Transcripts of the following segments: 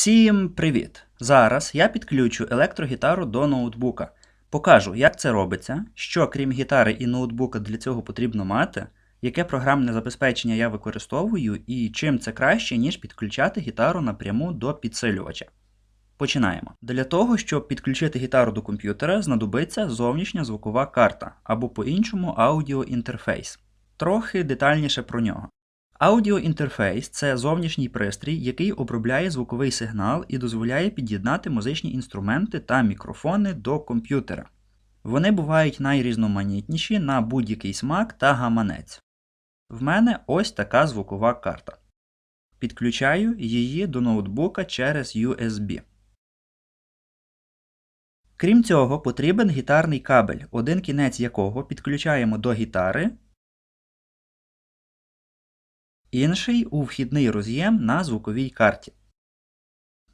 Всім привіт! Зараз я підключу електрогітару до ноутбука. Покажу, як це робиться, що крім гітари і ноутбука для цього потрібно мати, яке програмне забезпечення я використовую і чим це краще, ніж підключати гітару напряму до підсилювача. Починаємо. Для того, щоб підключити гітару до комп'ютера, знадобиться зовнішня звукова карта або по-іншому аудіоінтерфейс. Трохи детальніше про нього. Аудіоінтерфейс це зовнішній пристрій, який обробляє звуковий сигнал і дозволяє під'єднати музичні інструменти та мікрофони до комп'ютера. Вони бувають найрізноманітніші на будь-який смак та гаманець. В мене ось така звукова карта. Підключаю її до ноутбука через USB. Крім цього, потрібен гітарний кабель, один кінець якого підключаємо до гітари, інший у вхідний роз'єм на звуковій карті.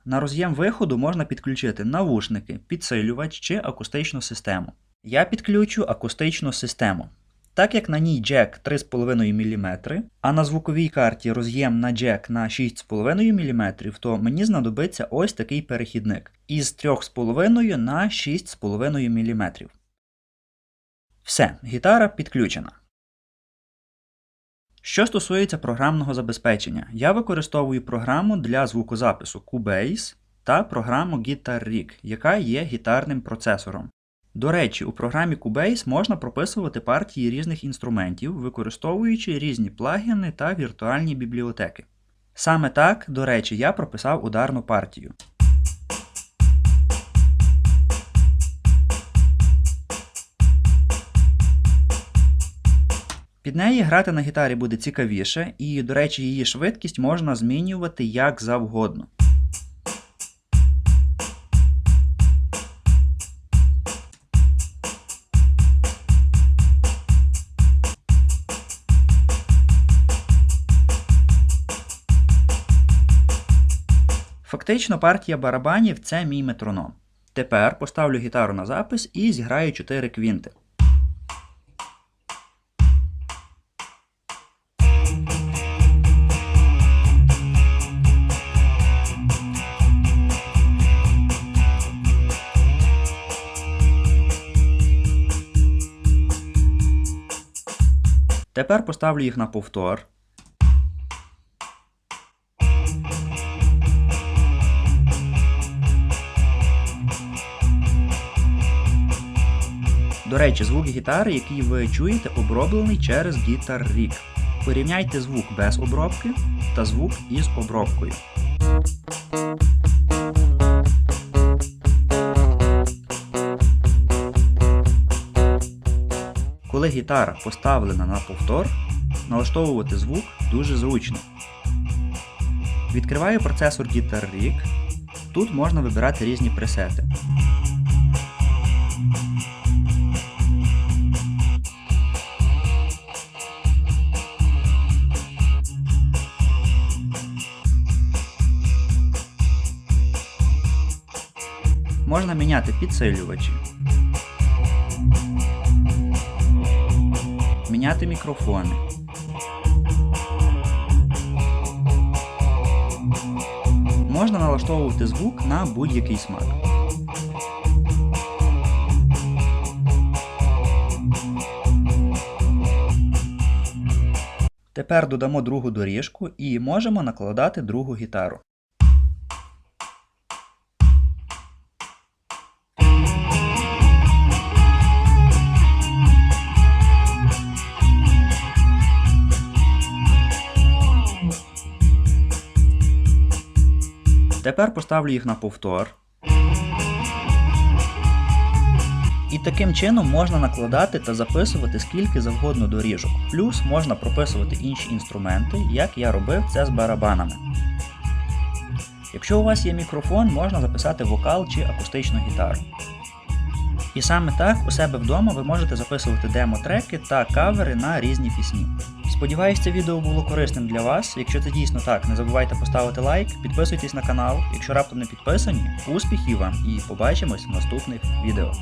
На роз'єм виходу можна підключити навушники, підсилювач чи акустичну систему. Я підключу акустичну систему. Так як на ній джек 3,5 мм, а на звуковій карті роз'єм на джек на 6,5 мм, то мені знадобиться ось такий перехідник із 3,5 на 6,5 мм. Все, гітара підключена. Що стосується програмного забезпечення, я використовую програму для звукозапису Cubase та програму Guitar Rig, яка є гітарним процесором. До речі, у програмі Cubase можна прописувати партії різних інструментів, використовуючи різні плагіни та віртуальні бібліотеки. Саме так, до речі, я прописав ударну партію. Неї грати на гітарі буде цікавіше, і, до речі, її швидкість можна змінювати як завгодно. Фактично партія барабанів це мій метроном. Тепер поставлю гітару на запис і зіграю 4 квінти. Тепер поставлю їх на повтор. До речі, звук гітари, який ви чуєте, оброблений через Guitar Rig. Порівняйте звук без обробки та звук із обробкою. Коли гітара поставлена на повтор, налаштовувати звук дуже зручно. Відкриваю процесор Guitar Rig. Тут можна вибирати різні пресети. Можна міняти підсилювачі. Міняти мікрофони. Можна налаштовувати звук на будь-який смак. Тепер додамо другу доріжку і можемо накладати другу гітару. Тепер поставлю їх на повтор. І таким чином можна накладати та записувати скільки завгодно доріжок. Плюс можна прописувати інші інструменти, як я робив це з барабанами. Якщо у вас є мікрофон, можна записати вокал чи акустичну гітару. І саме так у себе вдома ви можете записувати демо-треки та кавери на різні пісні. Сподіваюсь, це відео було корисним для вас. Якщо це дійсно так, не забувайте поставити лайк, підписуйтесь на канал. Якщо раптом не підписані, успіхів вам і побачимось в наступних відео.